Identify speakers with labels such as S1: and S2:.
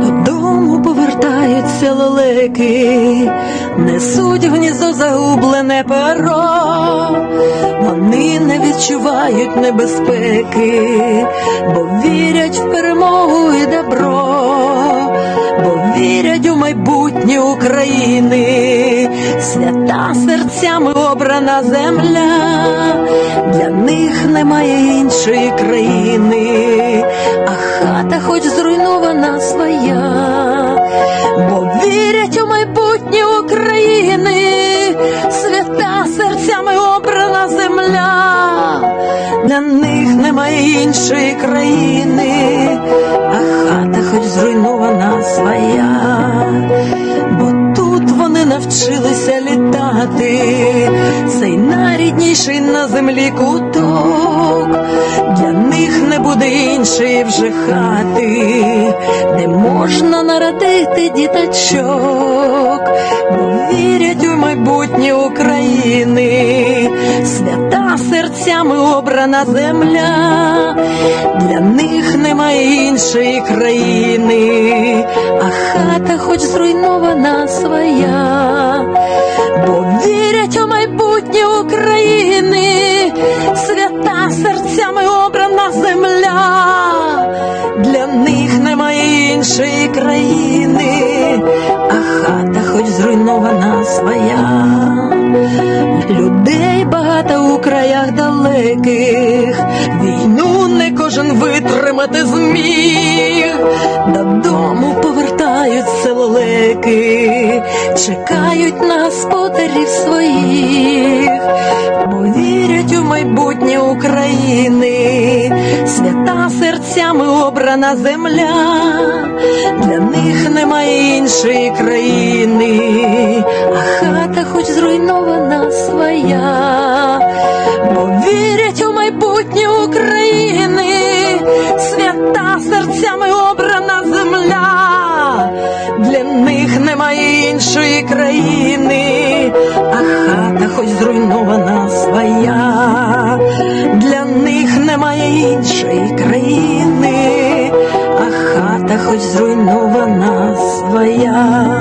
S1: Додому повертаються лелеки, несуть в гніздо загублене перо, вони не відчувають небезпеки, бо вірять в перемогу і добро, бо вірять у майбутнє України, свята серцями обрана земля, для них немає іншої країни, а хата хоч зруйнована своя, бо вірять у майбутнє України, свята серцями обрана земля, для них немає іншої країни, а хата хоч зруйнована своя, навчилися літати, цей найрідніший на землі куток, для них не буде іншої вже хати, де можна народити діточок, бо вірять у майбутнє України, свята серцями обрана земля, для них немає іншої країни, хоч зруйнована своя, бо вірять у майбутнє України, свята серцями обрана земля, для них немає іншої країни, а хата хоч зруйнована своя. Людей багато у краях далеких, війну не кожен витримати зміг, чекають на господарів своїх, бо вірять у майбутнє України, свята серцями обрана земля, для них немає іншої країни, а хата хоч зруйнована своя, бо вірять у майбутнє України, свята серцями іншої країни, а хата хоч зруйнована своя, для них немає іншої країни, а хата хоч зруйнована своя.